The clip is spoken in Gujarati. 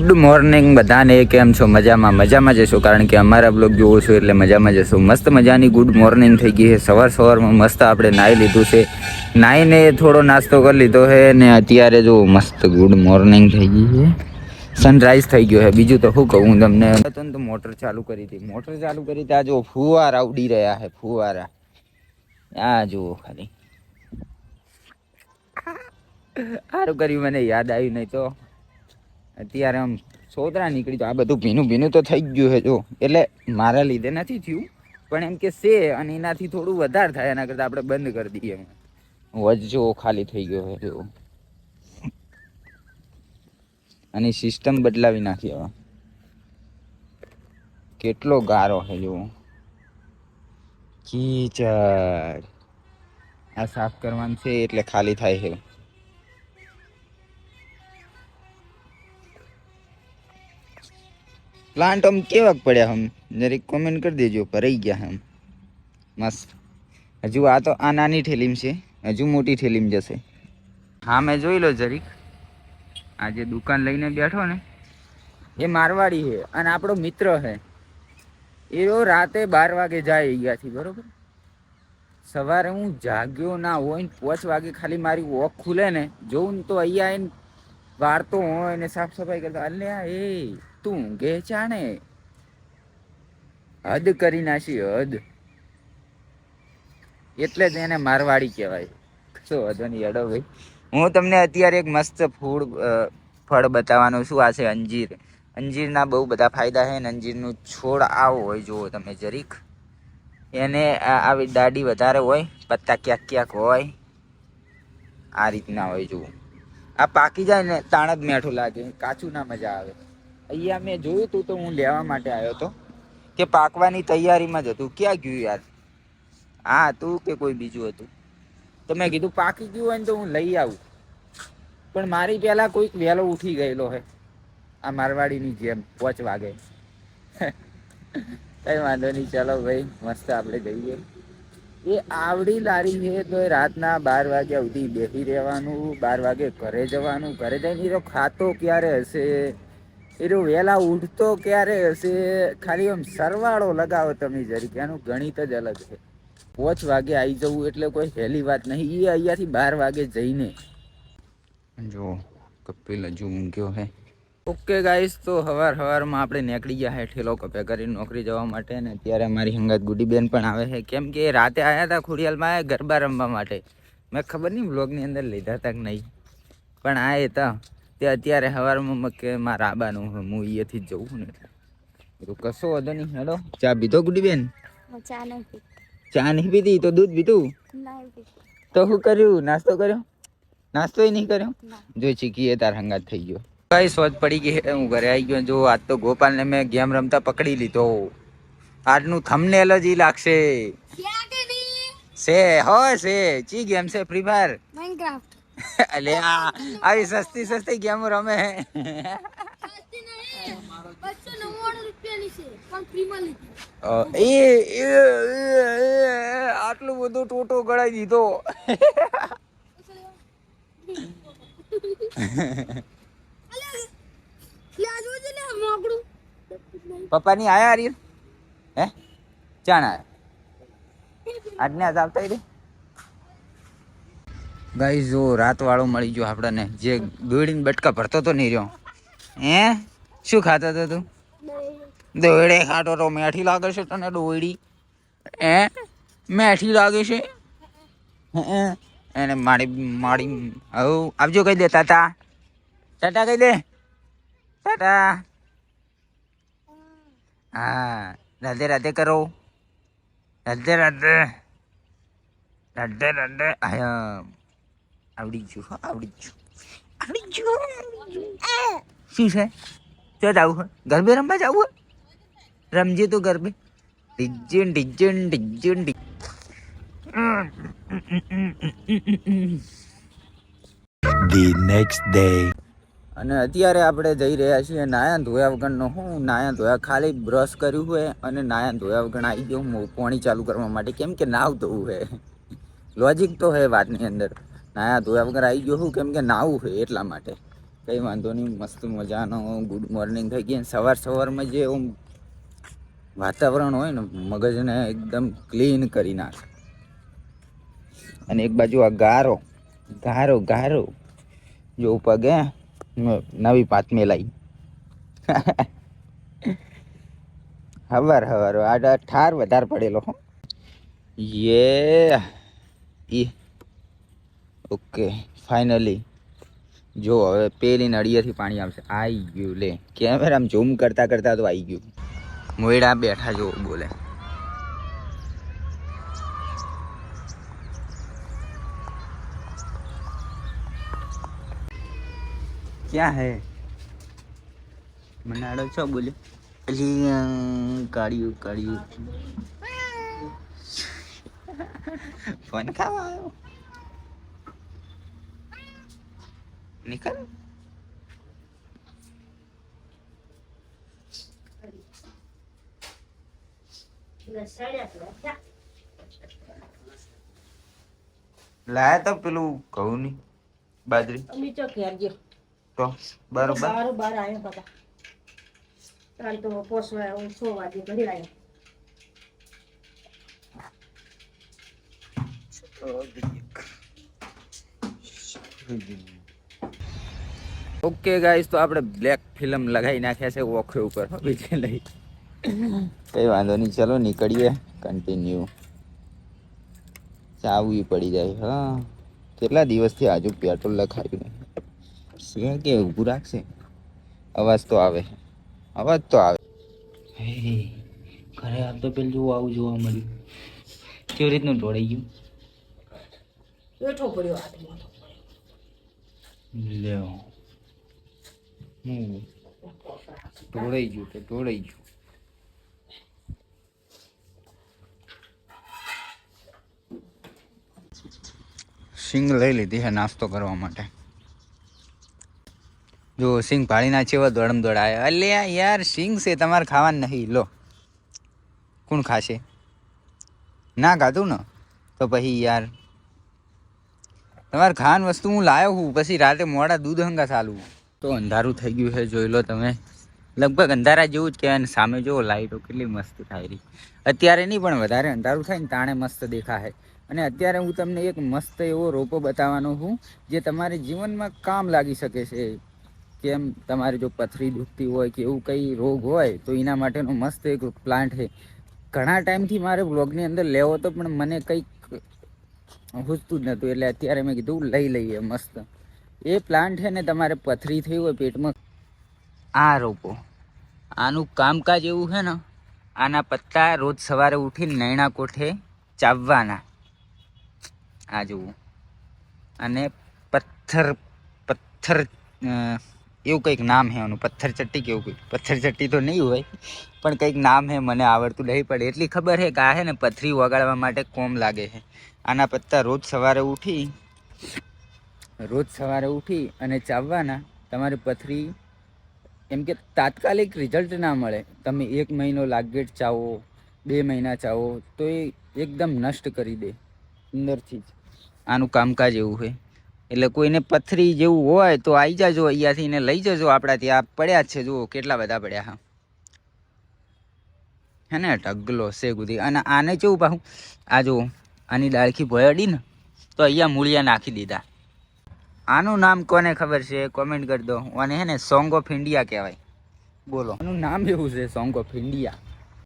ગુડ મોર્નિંગ બધાને કેમ છો? મજામાં મજામાં જશો કારણ કે અમારા બ્લોગ જોવો છો એટલે મજામાં જશો મસ્ત મજાની ગુડ મોર્નિંગ થઈ ગઈ છે. સવાર સવારમાં મસ્ત આપણે નાહી લીધું છે. નાહીને થોડો નાસ્તો કરી લીધો છે ને અત્યારે જો મસ્ત ગુડ મોર્નિંગ થઈ ગઈ છે. સનરાઈઝ થઈ ગયો છે. બીજું તો શું કહું તમને? હતો ને તો મોટર ચાલુ કરી હતી. મોટર ચાલુ કરી હતી આ જો ફુવારા ઉડી રહ્યા છે ફુવારા. આ જુઓ ખાલી. સારું કર્યું મને? યાદ આવ્યું નહીં તો? અત્યારે આમ સોતરા નીકળી તો આ બધું ભીનું ભીનું તો થઈ ગયું છે, જો. એટલે મારા લીધે નથી થયું, પણ એમ કે છે અને એનાથી થોડું વધારે થાય, એના કરતાં આપણે બંધ કરી દઈએ એમ. ખાલી થઈ ગયો છે, જો. અને સિસ્ટમ બદલાવી નાખી હવે. કેટલો ગારો છે, જો. કીચડ. આ સાફ કરવાનું છે, એટલે ખાલી થાય છે. પ્લાન્ટ આમ કેવાક પડ્યા હમ. જરીક કોમેન્ટ કરી દેજો ભરાઈ ગયા હમ. મસ્ત. હજુ આ તો આ નાની ઠેલીમ છે. હજુ મોટી ઠેલીમ જશે. હા, મેં જોઈ લો જરીક. આ જે દુકાન લઈને બેઠો ને, એ મારવાડી છે અને આપણો મિત્ર છે. એ રાતે બાર વાગે જાય અહીંયાથી, બરોબર? સવારે હું જાગ્યો ના હોય ને પાંચ વાગે ખાલી મારી વોક ખુલે ને, જોઉં ને તો અહીંયા આવીને વાળતો હોય ને સાફ સફાઈ કરતા અલ્યા, એ તું ઊંઘે જાણે હદ કરી નાખી, હદ. એટલે જ એને મારવાડી કહેવાય. શું વાંધો નહીં અડો ભાઈ. હું તમને અત્યારે એક મસ્ત ફૂડ ફળ બતાવવાનું છું. આ છે અંજીર. અંજીરના બહુ બધા ફાયદા છે ને અંજીરનું છોડ આવો હોય, જુઓ તમે જરીક. એને આવી દાઢી વધારે હોય, પત્તા ક્યાંક ક્યાંક હોય. આ રીતના હોય, જુઓ. આ પાકી જાય ને, તાણ જ મેઠું લાગે. કાચું ના મજા આવે. અહીંયા મેં જોયું તું તો હું લેવા માટે આવ્યો હતો કે પાકવાની તૈયારીમાં જ હતું. ક્યાં ગયું યાર? હા હતું કે કોઈ બીજું હતું? તો મેં કીધું, પાકી ગયું હોય ને તો હું લઈ આવું. પણ મારી પહેલાં કોઈક વહેલો ઉઠી ગયેલો હે. આ મારવાડીની જેમ, પોચ વાગે. કઈ વાંધો નહીં, ચાલો ભાઈ, મસ્ત આપણે જઈએ. એ આવડી લારી છે તો રાતના બાર વાગ્યા સુધી બેસી રહેવાનું, બાર વાગે ઘરે જવાનું. ઘરે જઈને એ તો ખાતો ક્યારે હશે? એ તો વહેલા ઉઠતો ક્યારે હશે? ખાલી આમ સરવાળો લગાવો તમે જરીક. એનું ગણિત જ અલગ છે. પોચ વાગે આવી જવું એટલે કોઈ હેલી વાત નહીં. એ અહીંયાથી બાર વાગે જઈને. જો કપિલ હજુ ઊંઘ્યો હે. ઓકે ગાઈસ તો હવાર હવારમાં આપણે નીકળી ગયા હે ઠેલો કપે કરીને નોકરી જવા માટે. ને અત્યારે અમારી હંગાત ગુડી બેન પણ આવે છે. કેમ કે રાતે આવ્યા હતા ખોડિયાલમાં ગરબા રમવા માટે. મેં ખબર નહીં બ્લોગની અંદર લીધા હતા કે નહીં. પણ આ એ હતા તે અત્યારે સવારમાં કે મારા આબાનું હું અહીંયાથી જ જવું ને એટલે. કશો વધો નહીં હેલો ચા પીધો ગુડી બેન? ચા નહીં પી ચા નહીં પીધી? તો દૂધ પીધું? તો શું કર્યું? નાસ્તો કર્યો? નાસ્તો નહીં કર્યો? જો ચીકી એ તાર હંગાત થઈ ગયો. કઈ સોચ પડી ગઈ હું? ઘરે આવી ગયો જો આજ તો ગોપાલને મેં ગેમ રમતા પકડી લીધો. આજનું થંબનેલ જ ઈ લાગશે. છે હો છે. ચી ગેમ છે? Free fire? માઇનક્રાફ્ટ અલે, આ, આવી સસ્તી સસ્તી ગેમ રમે. આટલું બધું ટોટો ગળાઈ દીધો. પપ્પા પપ્પાની આયા હે? ચાણ આયા. આજને આજ ગાઈ જો રાત વાળો મળી ગયો આપણને. જે દોડીને બટકા ભરતો તો નહીં રહ્યો. હે? શું ખાતો હતો તું? દોડે ખાતો તો મેઠી લાગે છે તને દોડી હે? મેઠી લાગે છે? હે? એને મારી મારી હવ આવજો કહી દે, તાતા. ટાટા કહી દે. ટાટા હા, રાધે રાધે કરો. રાધે રાધે. રાધે રાધે. આયા આવડી ગયું હો, આવડી ગયું. આવડી ગયું. શું છે? ચો જવું હોય ગરબે રમવા જવું હોય રમજે તો ગરબે. ડિજન ડિજન ડિજન ડિ the next day. અને અત્યારે આપણે જઈ રહ્યા છીએ નાયા ધોયા વગરનો હું નાયા ધોયા ખાલી બ્રશ કર્યું હોય અને નાયા ધોયા વગર આવી ગયો. હું પાણી ચાલુ કરવા માટે. કેમ કે નાવ ધોવું હે. લોજિક તો હે વાતની અંદર. નાયા ધોયા વગર આવી ગયો હું કેમ કે નાવું છે એટલા માટે. કંઈ વાંધો નહીં, મસ્ત મજાનો ગુડ મોર્નિંગ થઈ ગઈ સવાર સવારમાં જે હું વાતાવરણ હોય ને, મગજને એકદમ ક્લીન કરી નાખે. અને એક બાજુ આ ગારો ગારો ગારો. જો પગે નવી પાત મેલાઈ હવાર હવાર આ ઠાર વધારે પડેલો. હો. યે ઈ ઓકે, ફાઇનલી. જો હવે પેલી નળિયેથી પાણી આવશે. આવી ગયું, લે. કેમેરા ઝૂમ કરતા કરતા તો આવી ગયું. મોયડા બેઠા જો, બોલે. ક્યાં હે? મનાડો છો, બોલે. અલી કાઢ્યું કાઢ્યું ફોન ખાવા આવ્યો. નીકળ લાયા તો પેલું કહું નહીં બાજરી. અમે ચો ઘેર ગયો. તો બરોબર. બાર બાર આવ્યા બધા ત્રણ તો પોસવા હું છ વાગે ઘરે આવ્યા ઓકે ગાઈસ તો આપણે બ્લેક ફિલ્મ લગાવી નાખ્યા છે ઓખે ઉપર. બીજે લઈ. કઈ વાંધો નહીં ચલો નીકળીએ. કન્ટિન્યુ ચાવવી પડી જાય હા. કેટલા દિવસથી આજુ પેટ્રોલ લખાયું નહીં. છે કે ઊભું રાખશે? અવાજ તો આવે. અવાજ તો આવે. હે ઘરે આવતો પેલું જોવું આવું જોવા મળ્યું. કેવી રીતનું ઢોળાઈ ગયું? બેઠો પડ્યો હાથમાં. લ્યો. હું ઢોળાઈ ગયું તો ઢોળાઈ ગયું? સિંગ લઈ લીધી છે નાસ્તો કરવા માટે. જો સિંગ ભાળીના છે દોડમ દોડાય. એટલે યાર, સિંગ છે, તમારે ખાવાનું નહીં. લો. કોણ ખાશે? ના ખાધું ને? તો પછી યાર, તમારે ખાન વસ્તુ હું લાવ્યો હું. પછી રાતે મોડા દૂધ હંગા ચાલુ તો અંધારું થઈ ગયું છે, જોઈ લો તમે. લગભગ અંધારા જેવું જ કહેવાય સામે જુઓ, લાઈટો કેટલી મસ્ત થાય રહી. અત્યારે નહીં, પણ વધારે અંધારું થાય ને તાણે મસ્ત દેખાય અને અત્યારે હું તમને એક મસ્ત એવો રોપો બતાવવાનો છું, જે તમારે જીવનમાં કામ લાગી શકે છે. કેમ? તમારે જો પથરી દુખતી હોય કે એવું કંઈ રોગ હોય, તો એના માટેનો મસ્ત એક પ્લાન્ટ છે. ઘણા ટાઈમથી મારે બ્લોગની અંદર લેવો હતો પણ મને કંઈક હુજતું જ નહોતું, એટલે અત્યારે મેં કીધું લઈ લઈએ મસ્ત. એ પ્લાન્ટ છે ને તમારે પથરી થઈ હોય પેટમાં. આ રોપો. આનું કામકાજ એવું છે ને, આના પત્તા રોજ સવારે ઉઠીને નૈણા કોઠે ચાવવાના. આ જુઓ. અને પથ્થર પથ્થર એવું કંઈક નામ છે એનું, પથ્થર ચટ્ટી કેવું કંઈક. પથ્થર ચટ્ટી તો નહીં હોય, પણ કંઈક નામ છે, મને આવડતું નહીં પડે. એટલી ખબર છે કે આ છે ને પથરી વગાડવા માટે કોમ લાગે છે. આના પત્તા રોજ સવારે ઉઠી રોજ સવારે ઉઠી અને ચાવવાના તમારી પથરી, એમ કે તાત્કાલિક રિઝલ્ટ ના મળે. તમે એક મહિનો લાગેટ ચાવો, બે મહિના ચાવો, તો એ એકદમ નષ્ટ કરી દે અંદરથી જ. આનું કામકાજ એવું હોય. એટલે કોઈને પથરી જેવું હોય તો આવી જાજો, અહીંયાથી ને લઈ જજો આપણા ત્યાં પડ્યા જ છે, જુઓ કેટલા બધા પડ્યા હા. હે ને, ઢગલો છે ગુદી. અને આને કેવું પાછું આ જુઓ, આની ડાળખી ભયડી ને તો અહીંયા મૂળિયા નાખી દીધા. આનું નામ કોને ખબર છે? કોમેન્ટ કરી દો. અને હે ને સોંગ ઓફ ઇન્ડિયા કહેવાય. બોલો. આનું નામ એવું છે સોંગ ઓફ ઇન્ડિયા